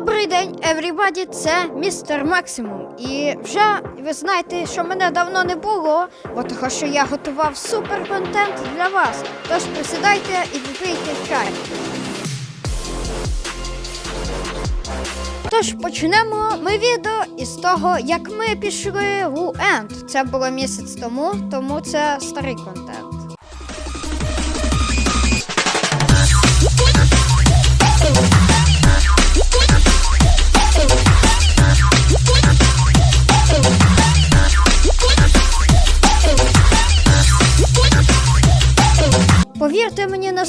Добрий день, everybody, це містер Максимум. І вже ви знаєте, що мене давно не було, бо того, що я готував супер контент для вас. Тож присідайте і випийте чай. Тож почнемо ми відео із того, як ми пішли в Енд. Це було місяць тому, тому це старий контент.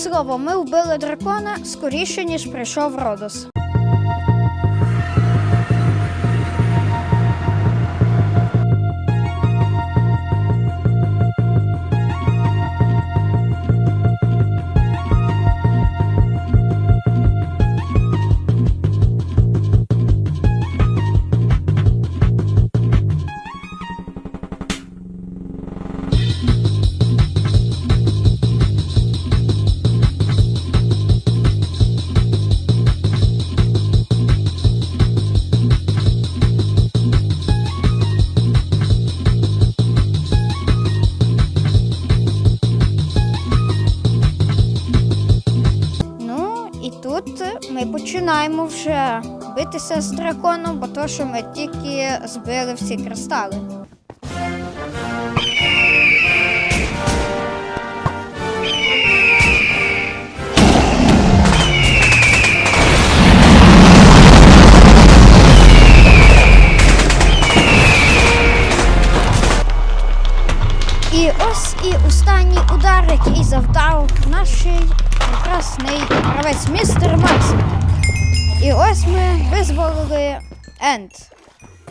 Слово, ми вбили дракона скоріше, ніж прийшов Родос. Ми починаємо вже битися з драконом, бо то, що ми тільки збили всі кристали. І ось і останній удар, який завдав наш прекрасний гравець. І ось ми визволили Енд.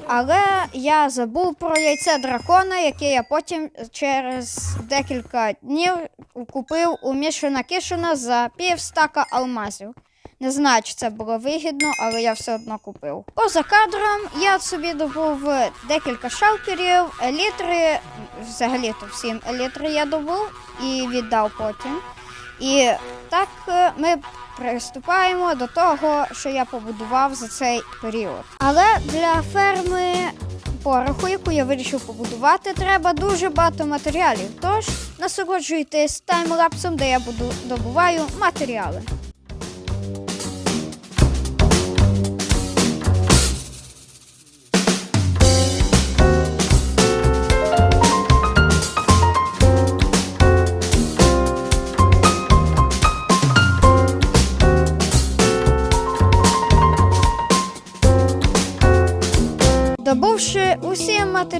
Але я забув про яйце дракона, яке я потім через декілька днів купив у Мішина Кішина за пів стака алмазів. Не знаю, чи це було вигідно, але я все одно купив. Поза кадром я собі добув декілька шалкерів, елітри, взагалі-то всім елітри я добув і віддав потім. І так е, ми приступаємо до того, що я побудував за цей період. Але для ферми пороху, яку я вирішив побудувати, треба дуже багато матеріалів. Тож насолоджуйтесь таймлапсом, де я буду добуваю матеріали.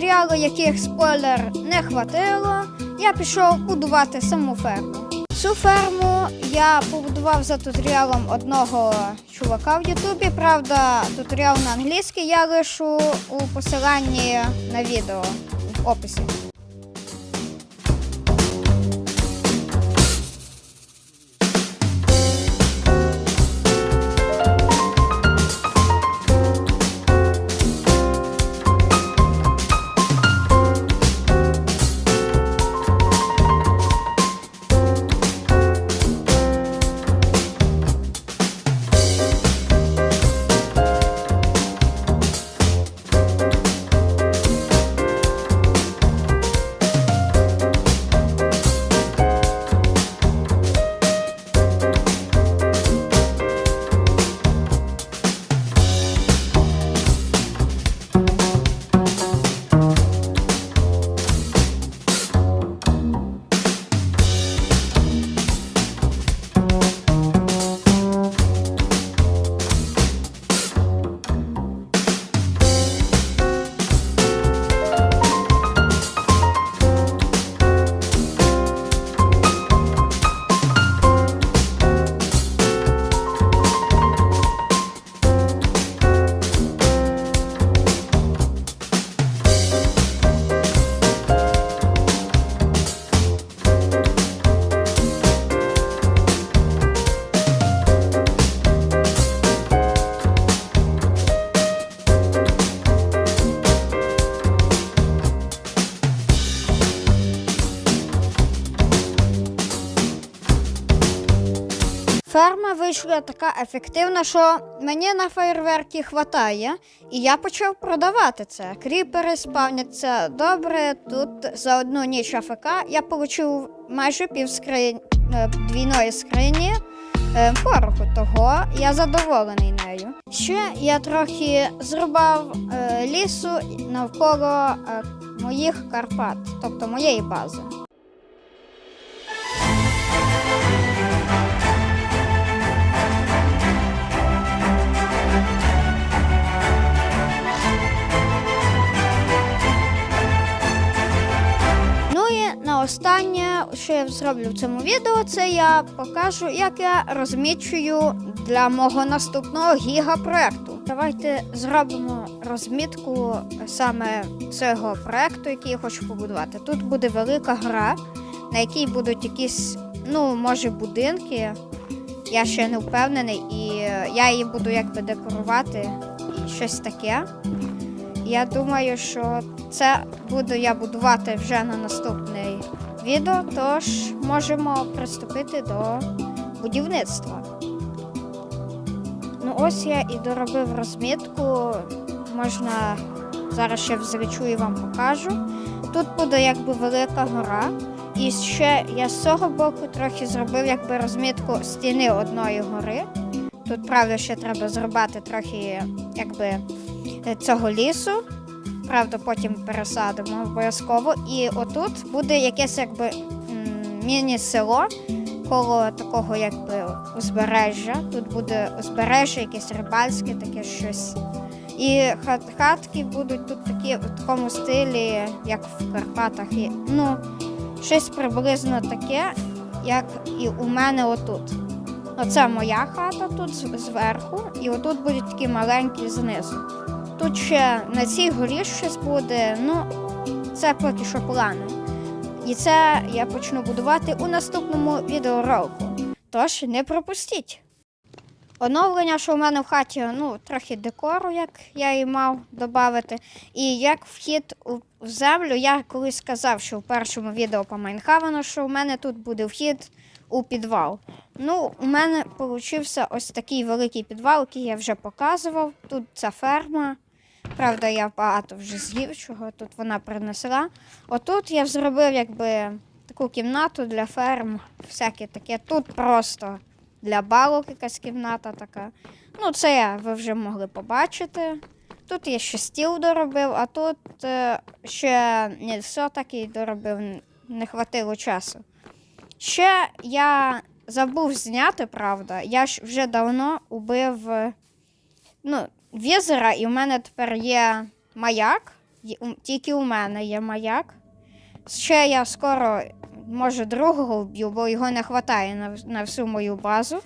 Матеріали, яких спойлер не хватило, я пішов будувати саму ферму. Цю ферму я побудував за туторіалом одного чувака в Ютубі. Правда, туторіал на англійській я лишу у посиланні на відео в описі. Вийшла така ефективна, що мені на фейерверки хватає, і я почав продавати це. Кріпери спавняться добре. Тут за одну ніч АФК я отримав майже пів скринь, е, двійної скрині е, пороху. Того я задоволений нею. Ще я трохи зрубав е, лісу навколо моїх Карпат, тобто моєї бази. Останнє, що я зроблю в цьому відео, це я покажу, як я розмічую для мого наступного гігапроекту. Давайте зробимо розмітку саме цього проекту, який я хочу побудувати. Тут буде велика гра, на якій будуть якісь, ну, може, будинки. Я ще не впевнений, і я її буду якби декорувати щось таке. Я думаю, що це буду я будувати вже на наступне відео, тож можемо приступити до будівництва. Ну ось я і доробив розмітку. Можна зараз ще взвичу і вам покажу. Тут буде якби велика гора. І ще я з цього боку трохи зробив якби розмітку стіни одної гори. Тут, правда, ще треба зробити трохи якби цього лісу. Правда, потім пересадимо обов'язково. І отут буде якесь якби міні-село коло такого якби узбережжя. Тут буде узбережжя, якесь рибальське, таке щось. І хатки будуть тут такі в такому стилі, як в Карпатах. І, ну, щось приблизно таке, як і у мене отут. Оце моя хата тут зверху, і отут будуть такі маленькі знизу. Тут ще на цій горі щось буде. Ну, це поки що плани. І це я почну будувати у наступному відеоролику. Тож не пропустіть. Оновлення, що в мене в хаті, ну, трохи декору, як я і мав додати. І як вхід в землю, я колись сказав, що в першому відео по Майнхавену, що в мене тут буде вхід у підвал. Ну, у мене вийшов ось такий великий підвал, який я вже показував. Тут ця ферма. Правда, я багато вже з'їв, чого тут вона принесла. Отут я зробив якби таку кімнату для ферм, всяке таке. Тут просто для балок якась кімната така. Ну, це ви вже могли побачити. Тут я ще стіл доробив, а тут е, ще не все таки доробив, не хватило часу. Ще я забув зняти, правда. Я ж вже давно убив ну, візера, і в мене тепер є маяк. Тільки у мене є маяк. Ще я скоро, може, другого вб'ю, бо його не вистачає на, на всю мою базу.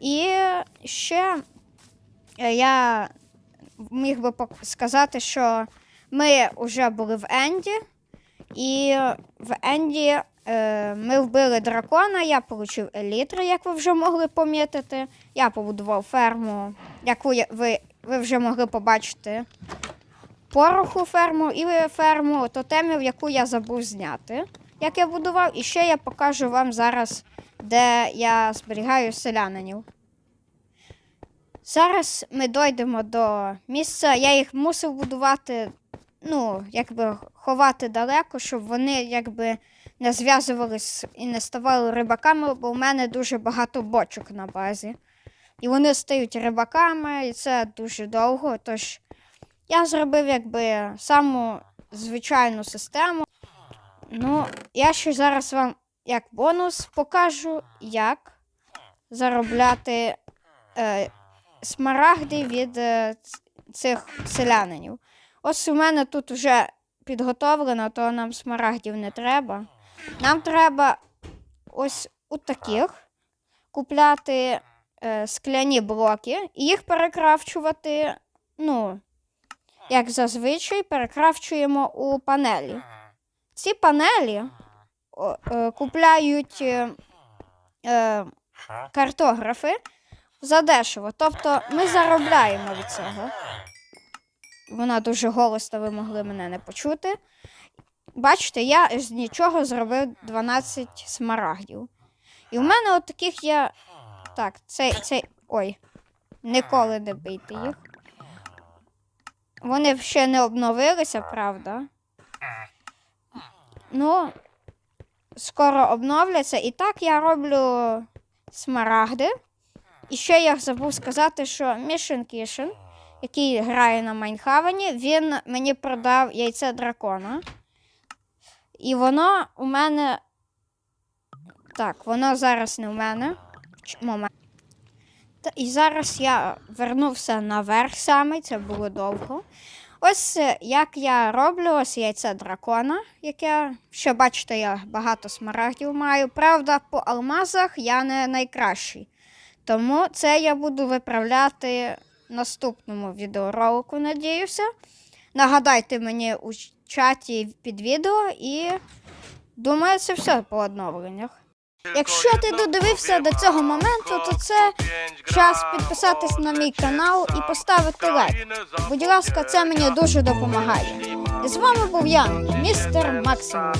І ще е, я міг би сказати, що ми вже були в Енді, і в Енді е, ми вбили дракона, я отримав елітру, як ви вже могли помітити. Я побудував ферму, яку ви, ви вже могли побачити. Пороху ферму і ферму тотемів, яку я забув зняти, як я будував. І ще я покажу вам зараз, де я зберігаю селянинів. Зараз ми дійдемо до місця. Я їх мусив будувати, ну, якби ховати далеко, щоб вони якби не зв'язувались і не ставали рибаками, бо в мене дуже багато бочок на базі. І вони стають рибаками, і це дуже довго. Тож я зробив якби саму звичайну систему. Ну, я ще зараз вам як бонус покажу, як заробляти е, смарагди від е, цих селянинів. Ось у мене тут вже підготовлено, то нам смарагдів не треба. Нам треба ось у таких купляти е, скляні блоки і їх перекрафчувати, ну, як зазвичай, перекрафчуємо у панелі. Ці панелі о, е, купляють е, е, картографи задешево. Тобто ми заробляємо від цього. Вона дуже голосно, ви могли мене не почути. Бачите, я з нічого зробив 12 смарагдів. І в мене от таких є Так, цей, цей. Ой. Ніколи не бийте їх. Вони ще не обновилися, правда? Ну, скоро обновляться. І так я роблю смарагди. І ще я забув сказати, що Мішен Кішен, який грає на Майнхавені, він мені продав яйце дракона. І воно у мене. Так, воно зараз не в мене. Момент. І зараз я вернувся наверх саме, це було довго. Ось е, як я роблю ось яйце дракона, яке, що бачите, я багато смарагдів маю. Правда, по алмазах я не найкращий. Тому це я буду виправляти в наступному відеоролику, надіюся. Нагадайте мені у чаті під відео і думаю, це все по одновленнях. Якщо ти додивився до цього моменту, то це час підписатись на мій канал і поставити лайк. Будь ласка, це мені дуже допомагає. І з вами був я, містер Максимум.